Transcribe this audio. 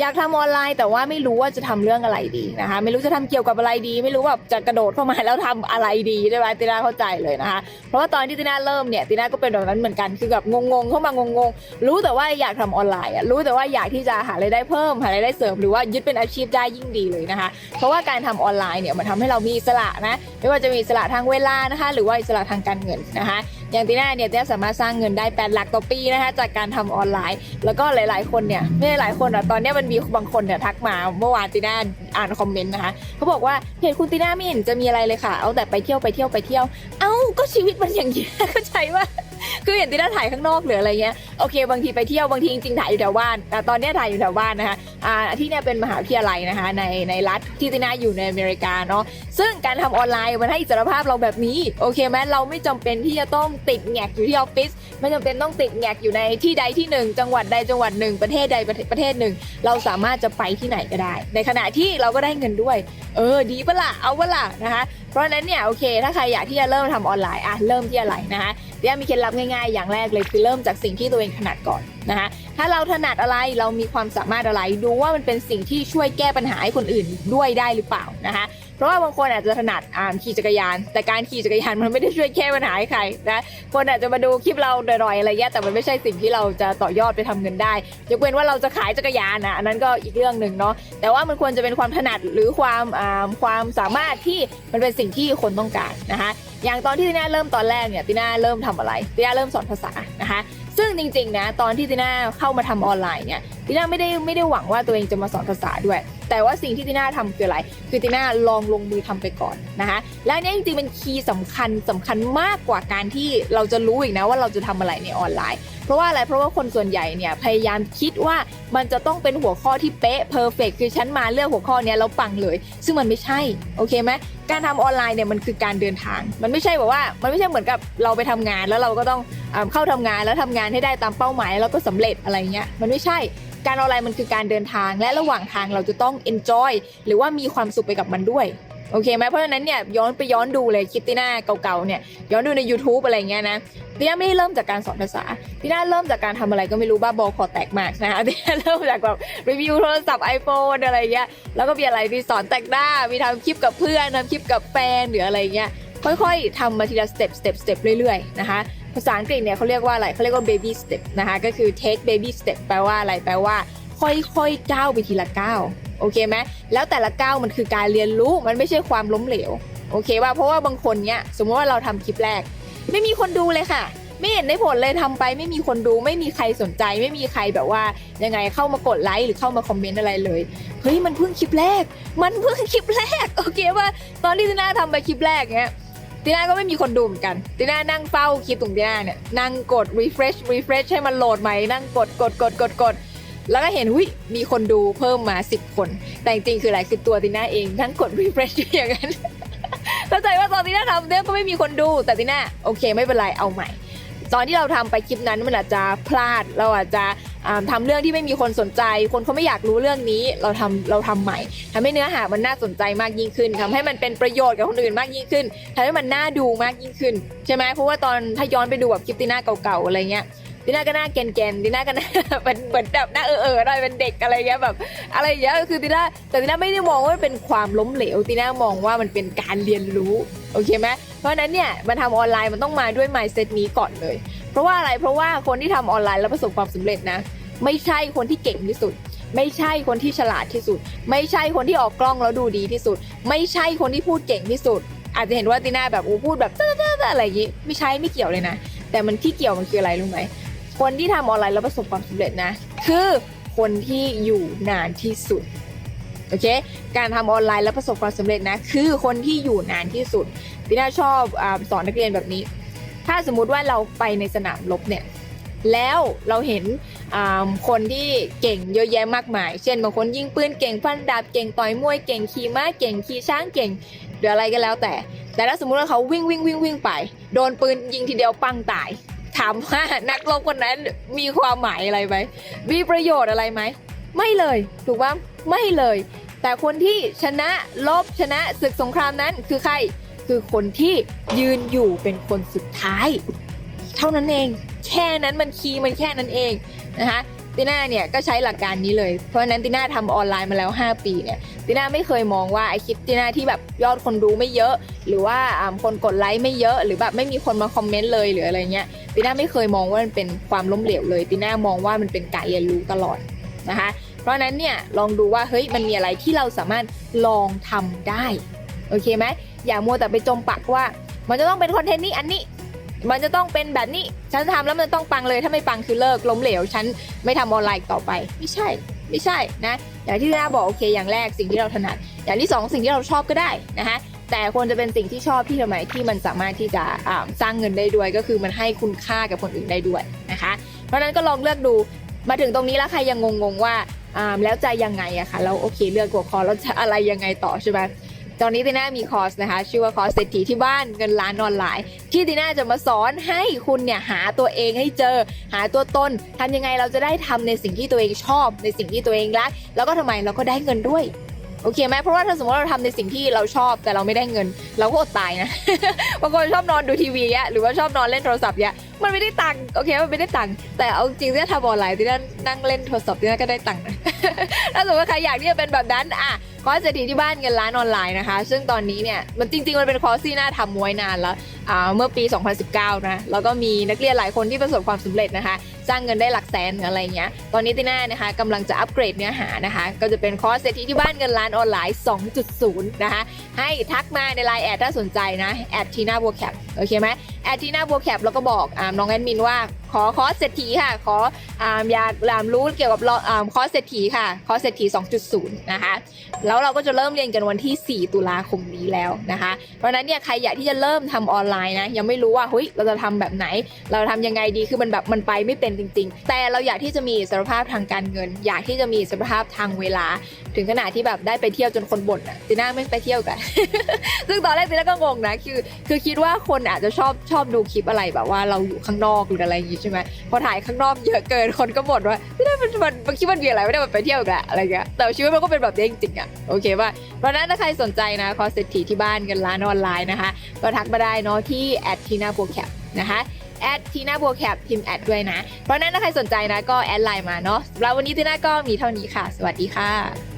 อยากทำออนไลน์แต่ว่าไม่รู้ว่าจะทำเรื่องอะไรดีนะคะ ไม่รู้จะทำเกี่ยวกับอะไรดี ไม่รู้แบบจะกระโดดเข้ามาแล้วทำอะไรดีใช่ไหมติน่าเข้าใจเลยนะคะ เพราะว่าตอนที่ติน่าเริ่มเนี่ยติน่าก็เป็นแบบนั้นเหมือนกันคือแบบงงๆเข้ามางงๆ รู้แต่ว่าอยากทำออนไลน์อะรู้แต่ว่าอยากที่จะหารายได้เพิ่มหารายได้เสริมหรือว่ายึดเป็นอาชีพได้ยิ่งดีเลยนะคะ เพราะว่าการทำออนไลน์เนี่ยมันทำให้เรามีอิสระนะไม่ว่าจะมีอิสระทางเวลานะคะ หรือว่าอิสระทางการเงินนะคะ อย่างตีน่าเนี่ยตีน่าสามารถสร้างเงินได้8หลักต่อปีนะคะจากการทำออนไลน์ แล้วก็หลาย ๆ คนเนี่ยไม่หลายคนอะตอนเนี้ยมันมีบางคนเนี่ยทักมาเมื่อวานตีน่าอ่านคอมเมนต์นะคะเขาบอกว่าเพจคุณตีน่าไม่เห็นจะมีอะไรเลยค่ะ เอาแต่ไปเที่ยวไปเที่ยวไปเที่ยว เอ้าก็ชีวิตมันอย่างนี้ยเข้าใจว่า คือเห็นตีน่าถ่ายข้างนอกหรืออะไรเงี้ยโอเค บางทีไปเที่ยวบางทีจริงๆถ่ายอยู่แถวบ้านแต่ตอนนี้ถ่ายอยู่แถวบ้านนะคะอ่าที่เนี่ยเป็นมหาวิทยาลัยนะคะ ในในรัฐที่ตีน่าอยู่ในอเมริกาเนาะซึ่งการทำออนไลน์มันให้อิสรภาพเราแบบนี้โอเคไหมเราไม่จำเป็นที่จะต้องติดแงกอยู่ที่ออฟฟิศไม่จำเป็นต้องติดแงกอยู่ในที่ใดที่หนึ่งจังหวัดใดจังหวัดหนึ่งประเทศใดประเทศหนึ่ง เราสามารถจะไปที่ไหนก็ได้ ในขณะที่เราก็ได้เงินด้วย เออดีปะล่ะเอาปะล่ะนะคะเพราะฉะนั้นเนี่ยโอเค ถ้าใครอยากที่จะเริ่มทำออนไลน์อะเริ่มที่อะไรนะคะ พี่แอมมีเคล็ดลับง่ายๆ อย่างแรกเลยคือเริ่มจากสิ่งที่ตัวเองถนัดก่อนนะคะถ้าเราถนัดอะไรเรามีความสามารถอะไรดูว่ามันเป็นสิ่งที่ช่วยแก้ปัญหาให้คนอื่นด้วยได้หรือเปล่านะคะ เพราะว่าบางคนอาจจะถนัดอ่านขี่จักรยาน แต่การขี่จักรยานมันไม่ได้ช่วยแก้ปัญหาให้ใครนะคนอาจจะมาดูคลิปเราดอยๆอะไรเงี้ยแต่มันไม่ใช่สิ่งที่เราจะต่อยอดไปทำเงินได้ยกเว้นว่าเราจะขายจักรยานนะอันนั้นก็อีกเรื่องหนึ่งเนาะแต่ว่ามันควรจะเป็นความถนัดหรือความอ่าความสามารถที่มันเป็นสิ่งที่คนต้องการนะคะอย่างตอนที่ติน่าเริ่มตอนแรกเนี่ยติน่าเริ่มทำอะไรติน่าเริ่มสอนภาษานะคะ ซึ่งจริงๆนะตอนที่ติน่าเข้ามาทำออนไลน์เนี่ยติน่าไม่ได้ไม่ได้หวังว่าตัวเองจะมาสอนภาษาด้วย แต่ว่าสิ่งที่ติน่าทำคืออะไร คือติน่าลองลงมือทำไปก่อนนะคะและนเนี้ยจริงๆเป็นคีย์สำคัญสำคัญมากกว่าการที่เราจะรู้อีกนะว่าเราจะทำอะไรในออนไลน์ เพราะว่าอะไรเพราะว่าคนส่วนใหญ่เนี่ยพยายามคิดว่า มันจะต้องเป็นหัวข้อที่เป๊ะเพอร์เฟกคือฉันมาเลือกหัวข้อนี้แล้วปังเลย ซึ่งมันไม่ใช่โอเคไหมการทำออนไลน์เนี่ยมันคือการเดินทาง มันไม่ใช่แบบว่ามันไม่ใช่เหมือนกับเราไปทำงานแล้วเราก็ต้องอ่าเข้าทำงานแล้วทำงานให้ได้ตามเป้าหมายแล้วก็สำเร็จอะไรเงี้ยมันไม่ใช่การออนไลน์มันคือการเดินทางและระหว่างทางเราจะต้อง enjoy หรือว่ามีความสุขไปกับมันด้วย โอเคไหมเพราะฉะนั้นเนี่ยย้อนไปย้อนดูเลยคลิปตีน่าเก่าๆเนี่ยย้อนดูใน YouTube อะไรเงี้ยนะตีน่าไม่ได้เริ่มจากการสอนภาษาตีน่าเริ่มจากการทำอะไรก็ไม่รู้บ้าบอคอแตกมากนะคะตีน่าเริ่มจากแบบรีวิวโทรศัพท์ iPhone อะไรเงี้ยแล้วก็มีอะไรมีสอนแต่งหน้ามีทำคลิปกับเพื่อนทำคลิปกับแฟนหรืออะไรเงี้ยค่อยๆทำมาทีละสเต็ปสเต็ปสเต็ปเรื่อยๆนะคะภาษาอังกฤษเนี่ยเขาเรียกว่าอะไรเขาเรียกว่า baby step นะคะก็คือ take baby step แปลว่าอะไรแปลว่า ค่อยๆก้าวไปทีละก้าว โอเคไหมแล้วแต่ละก้าวมันคือการเรียนรู้มันไม่ใช่ความล้มเหลวโอเคว่าเพราะว่าบางคนเนี่ยสมมติว่าเราทำคลิปแรก ไม่มีคนดูเลยค่ะ ไม่เห็นได้ผลเลยทำไป ไม่มีคนดูไม่มีใครสนใจ ไม่มีใครแบบว่ายังไงเข้ามากดไลค์หรือเข้ามาคอมเมนต์อะไรเลยเฮ้ยมันเพิ่งคลิปแรก มันเพิ่งคลิปแรกโอเคว่าตอนที่ตีน่าทำไปคลิปแรกเนี้ยตีน่าก็ไม่มีคนดูเหมือนกันตีน่านั่งเฝ้าคลิปตรงตีน่าเนี่ยนั่งกด refresh refresh ให้มันโหลดใหม่นั่งกดกดกดกดกด แล้วก็เห็นหุยมีคนดูเพิ่มมา 10 คน แต่จริงๆคืออะไรคือตัวตีน่าเองนั่งกด refresh อย่างนั้นเข้าใจว่าตอนตีน่าทำเนี่ยก็ไม่มีคนดูแต่ตีน่าโอเค ไม่เป็นไรเอาใหม่ ตอนที่เราทำไปคลิปนั้นมันอาจจะพลาดเราอาจจะอ่าทำเรื่องที่ไม่มีคนสนใจ คนเขาไม่อยากรู้เรื่องนี้เราทำเราทำใหม่ทำให้เนื้อหามันน่าสนใจมากยิ่งขึ้นทำให้มันเป็นประโยชน์กับคนอื่นมากยิ่งขึ้นทำให้มันน่าดูมากยิ่งขึ้นใช่ไหมเพราะว่าตอนถ้าย้อนไปดูแบบคลิปตีน่าเก่าๆอะไรเงี้ย ตีน่าก็น้าแกนๆตีน่าก็น้าเป็นเหมือนแบบหน้าเออๆหน่อยเป็นเด็กอะไรเงี้ยแบบ อะไรอย่างเงี้ยคือตีน่าแต่ตีน่าไม่ได้มองว่ามันเป็นความล้มเหลวตีน่ามองว่ามันเป็นการเรียนรู้โอเคไหมเพราะฉะนั้นเนี่ยมันทำออนไลน์มันต้องมาด้วย mindset นี้ก่อนเลย เพราะว่าอะไรเพราะว่าคนที่ทำออนไลน์แล้วประสบความสำเร็จนะ ไม่ใช่คนที่เก่งที่สุด ไม่ใช่คนที่ฉลาดที่สุด ไม่ใช่คนที่ออกกล้องแล้วดูดีที่สุด ไม่ใช่คนที่พูดเก่งที่สุด อาจจะเห็นว่าตีน่าแบบอู้พูดแบบอะไรอย่างงี้ไม่ใช่ไม่เกี่ยวเลยนะ แต่มันที่เกี่ยวมันคืออะไรรู้ไหม คนที่ทำออนไลน์แล้วประสบความสำเร็จนะ คือคนที่อยู่นานที่สุดโอเคการทำออนไลน์แล้วประสบความสำเร็จนะคือคนที่อยู่นานที่สุดตีน่าชอบอสอนนักเรียนแบบนี้ ถ้าสมมุติว่าเราไปในสนามรบเนี่ยแล้วเราเห็นคนที่เก่งเยอะแยะมากมาย เช่นบางคนยิงปืนเก่งฟันดาบเก่งต่อยมวยเก่งขี่ม้าเก่งขี่ช้างเก่งหรืออะไรก็แล้วแต่ แต่ถ้าสมมุติว่าเขาวิ่งวิ่งวิ่งวิ่งไป โดนปืนยิงทีเดียวปังตาย ถามว่านักรบคนนั้นมีความหมายอะไรไหมมีประโยชน์อะไรไหม ไม่เลยถูกปะไม่เลย แต่คนที่ชนะลบชนะศึกสงครามนั้นคือใครคือคนที่ยืนอยู่เป็นคนสุดท้าย เท่านั้นเอง แค่นั้นมันคีย์มันแค่นั้นเองนะคะ ติน่าเนี่ยก็ใช้หลักการนี้เลย เพราะฉะนั้นติน่าทำออนไลน์มาแล้ว 5 ปีเนี่ยติน่าไม่เคยมองว่าไอคลิปติน่าที่แบบยอดคนดูไม่เยอะ หรือว่าคนกดไลค์ไม่เยอะ หรือแบบไม่มีคนมาคอมเมนต์เลยหรืออะไรเงี้ยติน่าไม่เคยมองว่ามันเป็นความล้มเหลวเลยติน่ามองว่ามันเป็นการเรียนรู้ตลอดนะคะ เพราะนั้นเนี่ยลองดูว่าเฮ้ยมันมีอะไรที่เราสามารถลองทำได้โอเคไหมอย่ามัวแต่ไปจมปักว่า มันจะต้องเป็นคอนเทนต์นี้อันนี้ มันจะต้องเป็นแบบนี้ฉันทำแล้วมันต้องปังเลยถ้าไม่ปังคือเลิกล้มเหลว ฉันไม่ทำออนไลน์ต่อไป ไม่ใช่ ไม่ใช่นะ อย่างที่น้าบอกโอเค อย่างแรกสิ่งที่เราถนัด อย่างที่สองสิ่งที่เราชอบก็ได้นะคะแต่ควรจะเป็นสิ่งที่ชอบที่ทำไมที่มันสามารถที่จะสร้างเงินได้ด้วย ก็คือมันให้คุณค่ากับคนอื่นได้ด้วยนะคะ เพราะนั้นก็ลองเลือกดูมาถึงตรงนี้แล้วใครยังงงๆว่าแล้วจะยังไงอะคะแล้วโอเคเลือกหัวข้อแล้วจะอะไรยังไงต่อใช่ไหม ตอนนี้ตีน่ามีคอร์สนะคะ ชื่อว่าคอร์สเศรษฐีที่บ้านเงินล้านออนไลน์ ที่ตีน่าจะมาสอนให้คุณเนี่ยหาตัวเองให้เจอ หาตัวตนทำยังไงเราจะได้ทำในสิ่งที่ตัวเองชอบ ในสิ่งที่ตัวเองรักแล้วก็ทำไมเราก็ได้เงินด้วยโอเคไหมเพราะว่าถ้าสมมติเราทำในสิ่งที่เราชอบแต่เราไม่ได้เงิน เราก็อดตายนะบางคนชอบนอนดูทีวีอะหรือว่าชอบนอนเล่นโทรศัพท์เนี่ยมันไม่ได้ตังค์โอเคมันไม่ได้ตังค์แต่เอาจริงๆที่ทำออนไลน์ที่นั่นนั่งเล่นโทรศัพท์ที่นั่นก็ได้ตังค์นะถ้าสมมติว่าใครอยากที่จะเป็นแบบนั้นอะ คอร์สเศรษฐีที่บ้านเงินล้านออนไลน์นะคะ ซึ่งตอนนี้เนี่ยมันจริง ๆ มันเป็นคอร์สที่น่าทำมวยนานแล้วอ่าเมื่อปี 2019 นะแล้วก็มีนักเรียนหลายคนที่ประสบความสำเร็จนะคะ สร้างเงินได้หลักแสนอะไรเงี้ยตอนนี้ติน่านะคะกำลังจะอัปเกรดเนื้อหานะคะ ก็จะเป็นคอร์สเศรษฐีที่บ้านเงินล้านออนไลน์ 2.0 นะคะ ให้ทักมาในไลน์แอดถ้าสนใจนะแอดทีน่าบัวแคปโอเคไหมแอดทีน่าบัวแคปแล้วก็บอกอน้องแอดมินว่า ขอคอร์สเศรษฐีค่ะ ขอออยากรามรู้เกี่ยวกับอคอร์สเศรษฐีค่ะ คอร์สเศรษฐี 2.0 นะคะ แล้วเราก็จะเริ่มเรียนกันวันที่ 4 ตุลาคมนี้แล้วนะคะ เพราะนั้นเนี่ยใครอยากที่จะเริ่มทำออนไลน์นะ ยังไม่รู้ว่าเฮ้ยเราจะทำแบบไหน เราทำยังไงดี คือมันแบบมันไปไม่เป็นจริง ๆ แต่เราอยากที่จะมีสรภาพทางการเงิน อยากที่จะมีสรภาพทางเวลา ถึงขนาดที่แบบได้ไปเที่ยวจนคนบ่นอะตีน่าไม่ไปเที่ยวกัน ซึ่งตอนแรกตีน่าก็งงนะ คือ คือคิดว่าคนอาจจะชอบชอบดูคลิปอะไรแบบว่าเราอยู่ข้างนอกหรืออะไรอย่างงี้ใช่ไหมพอถ่ายข้างนอกเยอะเกินคนก็บ่นว่าไม่ได้มันมันมันคิดว่ามีอะไรไม่ได้มันไปเที่ยวอีกแล้วอะไรเงี้ยแต่ชีวิตมันก็เป็นแบบนี้จริงๆอะโอเคป่ะเพราะนั้นถ้าใครสนใจนะคอสเศรษฐีที่บ้านกันร้านออนไลน์นะคะก็ทักมาได้เนาะที่แอดทีน่าโบแคปนะคะแอดทีน่าโบแคปพิมพ์แอดด้วยนะ เพราะฉะนั้นถ้าใครสนใจนะก็แอดไลน์มาเนาะแล้ววันนี้ทีน่าก็มีเท่านี้ค่ะ สวัสดีค่ะ